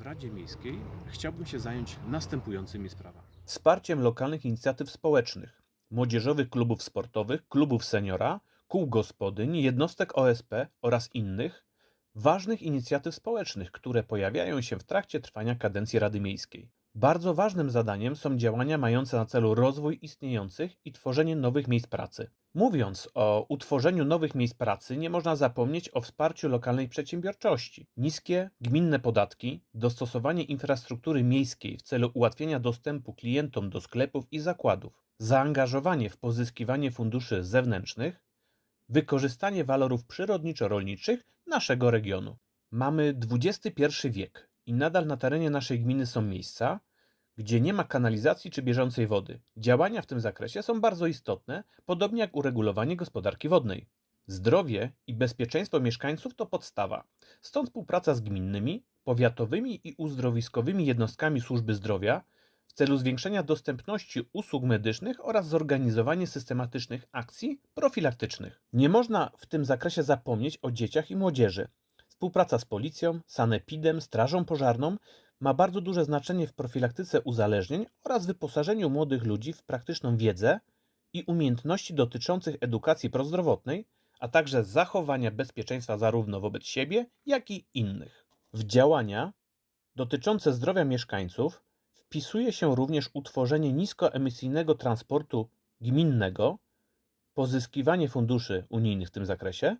W Radzie Miejskiej chciałbym się zająć następującymi sprawami. wsparciem lokalnych inicjatyw społecznych, młodzieżowych klubów sportowych, klubów seniora, kół gospodyń, jednostek OSP oraz innych ważnych inicjatyw społecznych, które pojawiają się w trakcie trwania kadencji Rady Miejskiej. Bardzo ważnym zadaniem są działania mające na celu rozwój istniejących i tworzenie nowych miejsc pracy. Mówiąc o utworzeniu nowych miejsc pracy, nie można zapomnieć o wsparciu lokalnej przedsiębiorczości. Niskie gminne podatki, dostosowanie infrastruktury miejskiej w celu ułatwienia dostępu klientom do sklepów i zakładów, zaangażowanie w pozyskiwanie funduszy zewnętrznych, wykorzystanie walorów przyrodniczo-rolniczych naszego regionu. Mamy XXI wiek i nadal na terenie naszej gminy są miejsca, gdzie nie ma kanalizacji czy bieżącej wody. Działania w tym zakresie są bardzo istotne, podobnie jak uregulowanie gospodarki wodnej. Zdrowie i bezpieczeństwo mieszkańców to podstawa. Stąd współpraca z gminnymi, powiatowymi i uzdrowiskowymi jednostkami służby zdrowia w celu zwiększenia dostępności usług medycznych oraz zorganizowanie systematycznych akcji profilaktycznych. Nie można w tym zakresie zapomnieć o dzieciach i młodzieży. Współpraca z policją, sanepidem, strażą pożarną ma bardzo duże znaczenie w profilaktyce uzależnień oraz wyposażeniu młodych ludzi w praktyczną wiedzę i umiejętności dotyczących edukacji prozdrowotnej, a także zachowania bezpieczeństwa zarówno wobec siebie, jak i innych. W działania dotyczące zdrowia mieszkańców wpisuje się również utworzenie niskoemisyjnego transportu gminnego, pozyskiwanie funduszy unijnych w tym zakresie,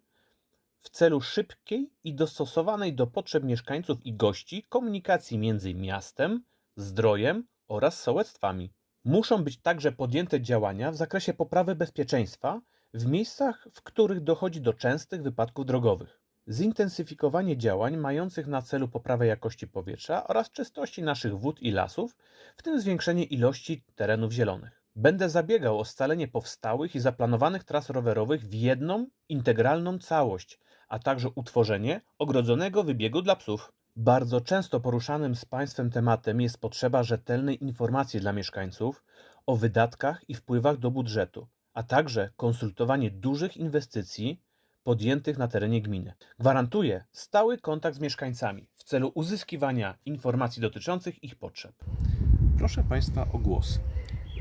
w celu szybkiej i dostosowanej do potrzeb mieszkańców i gości komunikacji między miastem, zdrojem oraz sołectwami. Muszą być także podjęte działania w zakresie poprawy bezpieczeństwa w miejscach, w których dochodzi do częstych wypadków drogowych. Zintensyfikowanie działań mających na celu poprawę jakości powietrza oraz czystości naszych wód i lasów, w tym zwiększenie ilości terenów zielonych. Będę zabiegał o scalenie powstałych i zaplanowanych tras rowerowych w jedną, integralną całość, a także utworzenie ogrodzonego wybiegu dla psów. Bardzo często poruszanym z Państwem tematem jest potrzeba rzetelnej informacji dla mieszkańców o wydatkach i wpływach do budżetu, a także konsultowanie dużych inwestycji podjętych na terenie gminy. Gwarantuję stały kontakt z mieszkańcami w celu uzyskiwania informacji dotyczących ich potrzeb. Proszę Państwa o głos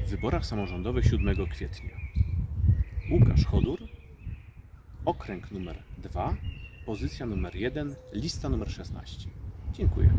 w wyborach samorządowych 7 kwietnia. Łukasz Chodur, okręg numer 2, pozycja numer 1, lista numer 16. Dziękuję.